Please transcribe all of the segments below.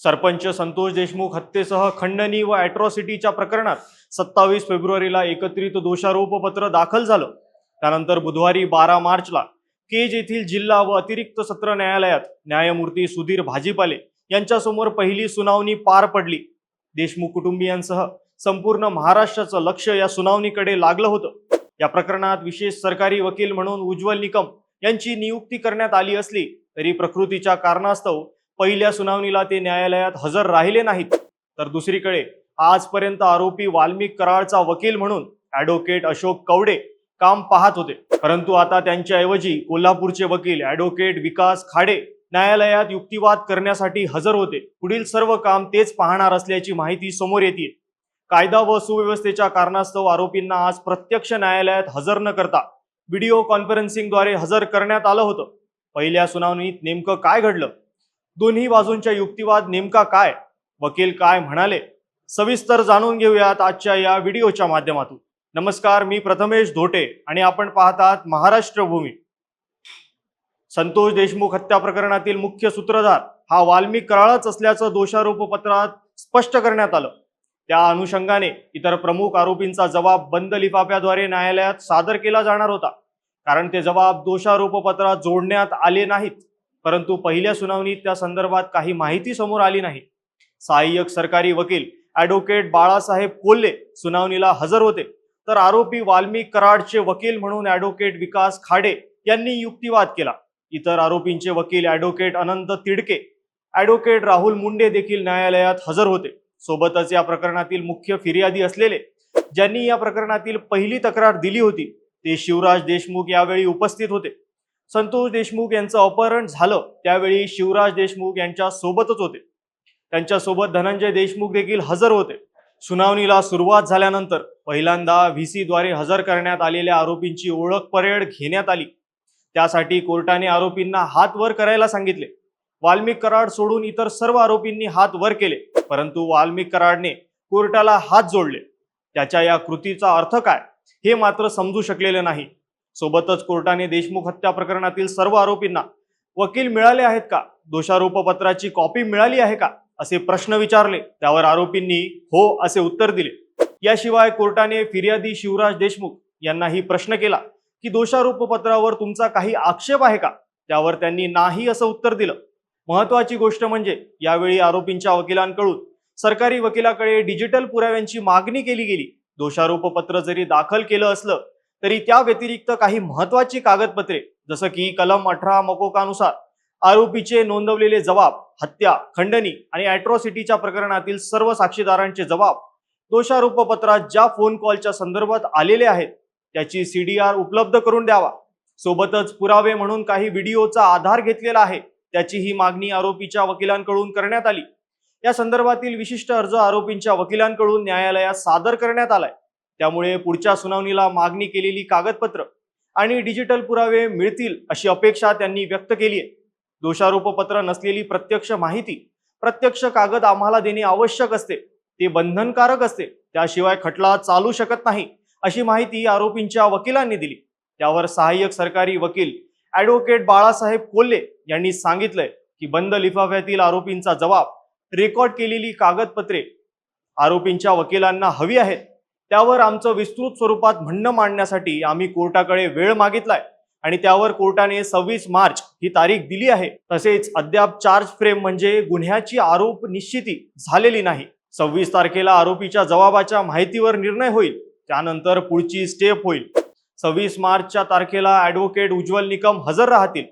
सरपंच संतोष देशमुख हत्येसह खंडणी व अॅट्रॉसिटीच्या प्रकरणात सत्तावीस फेब्रुवारीला एकत्रित दोषारोपपत्र दाखल झालं. त्यानंतर बुधवारी बारा मार्चला केज येथील जिल्हा व अतिरिक्त सत्र न्यायालयात न्यायमूर्ती सुधीर भाजीपाले यांच्यासमोर पहिली सुनावणी पार पडली. देशमुख कुटुंबियांसह संपूर्ण महाराष्ट्राचं लक्ष या सुनावणीकडे लागलं होतं. या प्रकरणात विशेष सरकारी वकील म्हणून उज्ज्वल निकम यांची नियुक्ती करण्यात आली असली तरी प्रकृतीच्या कारणास्तव पहिल्या सुनावणीला ते न्यायालयात हजर राहिले नाहीत. तर दुसरीकडे आजपर्यंत आरोपी वाल्मिक कराळचा वकील म्हणून ॲडव्होकेट अशोक कवडे काम पाहत होते. परंतु आता त्यांच्याऐवजी कोल्हापूरचे वकील ॲडव्होकेट विकास खाडे न्यायालयात युक्तिवाद करण्यासाठी हजर होते. पुढील सर्व काम तेच पाहणार असल्याची माहिती समोर येते कायदा व सुव्यवस्थेच्या कारणास्तव आरोपींना आज प्रत्यक्ष न्यायालयात हजर न करता व्हिडिओ कॉन्फरन्सिंगद्वारे हजर करण्यात आलं होतं. पहिल्या सुनावणीत नेमकं काय घडलं? दोन्ही बाजूंच्या युक्तिवाद नेमका काय? वकील काय म्हणाले? सविस्तर जाणून घेऊयात आजच्या या व्हिडिओच्या माध्यमातून. नमस्कार मी प्रथमेश धोटे आणि आपण पाहतात महाराष्ट्र भूमी. संतोष देशमुख हत्या प्रकरणातील मुख्य सूत्रधार हा वाल्मिक कराळच असल्याचं दोषारोप पत्रात स्पष्ट करण्यात आलं. त्या अनुषंगाने इतर प्रमुख आरोपींचा जबाब बंद लिफाफ्याद्वारे न्यायालयात सादर केला जाणार होता. कारण ते जबाब दोषारोपपत्रात जोडण्यात आले नाहीत. परंतु पहिल्या सुनावणीत त्या संदर्भात काही माहिती समोर आली नाही. सहाय्यक सरकारी वकील ॲडव्होकेट बाळासाहेब कोल्हे सुनावणीला हजर होते. तर आरोपी वाल्मिक कराडचे वकील म्हणून ॲडव्होकेट विकास खाडे यांनी युक्तिवाद केला. इतर आरोपींचे वकील ॲडव्होकेट अनंत तिडके ॲडव्होकेट राहुल मुंडे देखील न्यायालयात हजर होते. सोबतच या प्रकरणातील मुख्य फिर्यादी असलेले ज्यांनी या प्रकरणातील पहिली तक्रार दिली होती ते शिवराज देशमुख यावेळी उपस्थित होते. संतोष देशमुख यांचं अपहरण झालं. त्यावेळी शिवराज देशमुख यांच्या सोबतच होते. त्यांच्यासोबत धनंजय देशमुख देखील हजर होते. सुनावणीला सुरुवात झाल्यानंतर पहिल्यांदा व्ही सीद्वारे हजर करण्यात आलेल्या आरोपींची ओळख परेड घेण्यात आली. त्यासाठी कोर्टाने आरोपींना हात वर करायला सांगितले. वाल्मिक कराड सोडून इतर सर्व आरोपींनी हात वर केले परंतु वाल्मिक कराडने कोर्टाला हात जोडले. त्याच्या या कृतीचा अर्थ काय हे मात्र समजू शकलेले नाही. सोबतच कोर्टाने देशमुख हत्या प्रकरणातील सर्व आरोपींना वकील मिळाले आहेत का? दोषारोपपत्राची कॉपी मिळाली आहे का? असे प्रश्न विचारले. त्यावर आरोपींनी हो असे उत्तर दिले. याशिवाय कोर्टाने फिर्यादी शिवराज देशमुख यांनाही प्रश्न केला की दोषारोपपत्रावर तुमचा काही आक्षेप आहे का? त्यावर त्यांनी नाही असं उत्तर दिलं. महत्वाची गोष्ट म्हणजे यावेळी आरोपींच्या वकिलांकडून सरकारी वकिलाकडे डिजिटल पुराव्यांची मागणी केली गेली. दोषारोपपत्र जरी दाखल केलं असलं तरी त्या व्यतिरिक्त काही महत्वाची कागदपत्रे जसं की कलम अठरा मकोकानुसार आरोपीचे नोंदवलेले जबाब हत्या खंडणी आणि अॅट्रॉसिटीच्या प्रकरणातील सर्व साक्षीदारांचे जबाब दोषारोपपत्रात ज्या फोन कॉलच्या संदर्भात आलेले आहेत त्याची सीडीआर उपलब्ध करून द्यावा. सोबतच पुरावे म्हणून काही व्हिडिओचा आधार घेतलेला आहे त्याची ही मागणी आरोपीच्या वकिलांकडून करण्यात आली. या संदर्भातील विशिष्ट अर्ज आरोपींच्या वकिलांकडून न्यायालयात सादर करण्यात आलाय. त्यामुळे पुढच्या सुनावणीला मागणी केलेली कागदपत्र आणि डिजिटल पुरावे मिळतील अशी अपेक्षा त्यांनी व्यक्त केली आहे दोषारोपपत्र नसलेली प्रत्यक्ष माहिती प्रत्यक्ष कागद आम्हाला देणे आवश्यक असते. ते बंधनकारक असते. त्याशिवाय खटला चालू शकत नाही अशी माहिती आरोपींच्या वकिलांनी दिली. त्यावर सहाय्यक सरकारी वकील ॲडव्होकेट बाळासाहेब कोल्हे यांनी सांगितलंय की बंद लिफाफ्यातील आरोपींचा जबाब रेकॉर्ड केलेली कागदपत्रे आरोपींच्या वकिलांना हवी आहेत. त्यावर आमचं विस्तृत स्वरूपात म्हणणं मांडण्यासाठी आम्ही कोर्टाकडे वेळ मागितलाय. आणि त्यावर कोर्टाने सव्वीस मार्च ही तारीख दिली आहे. तसेच अद्याप चार्ज फ्रेम म्हणजे गुन्ह्याची आरोप निश्चिती झालेली नाही. सव्वीस तारखेला आरोपीच्या जबाबाच्या माहितीवर निर्णय होईल. त्यानंतर पुढची स्टेप होईल. सव्वीस मार्चच्या तारखेला ॲडव्होकेट उज्ज्वल निकम हजर राहतील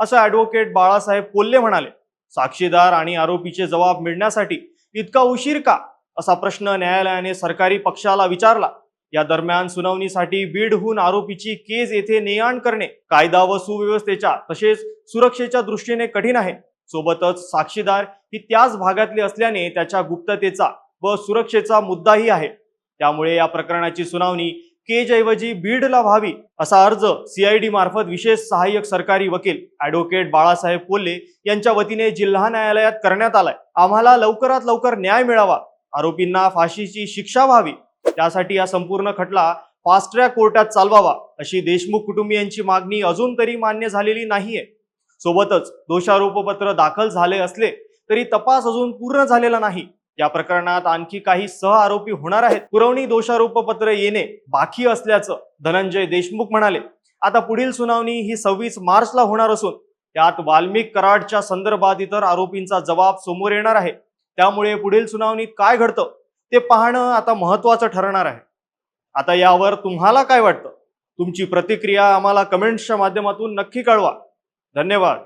असं ॲडव्होकेट बाळासाहेब कोल्हे म्हणाले. साक्षीदार आणि आरोपीचे जबाब मिळण्यासाठी इतका उशीर का? असा प्रश्न न्यायालयाने सरकारी पक्षाला विचारला. या दरम्यान सुनावणीसाठी बीडहून आरोपीची केज येथे नेआण करणे कायदा व सुव्यवस्थेच्या तसेच सुरक्षेच्या दृष्टीने कठीण आहे. सोबतच साक्षीदार ही त्याच भागातले असल्याने त्याच्या गुप्ततेचा व सुरक्षेचा मुद्दाही आहे. त्यामुळे या प्रकरणाची सुनावणी केजऐवजी बीडला व्हावी असा अर्ज सीआयडी मार्फत विशेष सहाय्यक सरकारी वकील ॲडव्होकेट बाळासाहेब कोल्हे यांच्या वतीने जिल्हा न्यायालयात करण्यात आलाय. आम्हाला लवकरात लवकर न्याय मिळावा. आरोपींना फाशीची शिक्षा व्हावी. त्यासाठी हा संपूर्ण खटला फास्ट ट्रॅक कोर्टात चालवावा अशी देशमुख कुटुंबियांची मागणी अजून तरी मान्य झालेली नाहीये. सोबतच दोषारोपपत्र दाखल झाले असले तरी तपास अजून पूर्ण झालेला नाही. या प्रकरणात आणखी काही सह आरोपी होणार आहेत. पुरवणी दोषारोपपत्र येणे बाकी असल्याचं धनंजय देशमुख म्हणाले. आता पुढील सुनावणी ही सव्वीस मार्चला होणार असून त्यात वाल्मिक कराडच्या संदर्भात इतर आरोपींचा जबाब समोर येणार आहे. त्यामुळे पुढील सुनावणीत काय घडतं ते पाहणं आता महत्वाचं ठरणार आहे. आता यावर तुम्हाला काय वाटतं? तुमची प्रतिक्रिया आम्हाला कमेंट्सच्या माध्यमातून नक्की कळवा. धन्यवाद.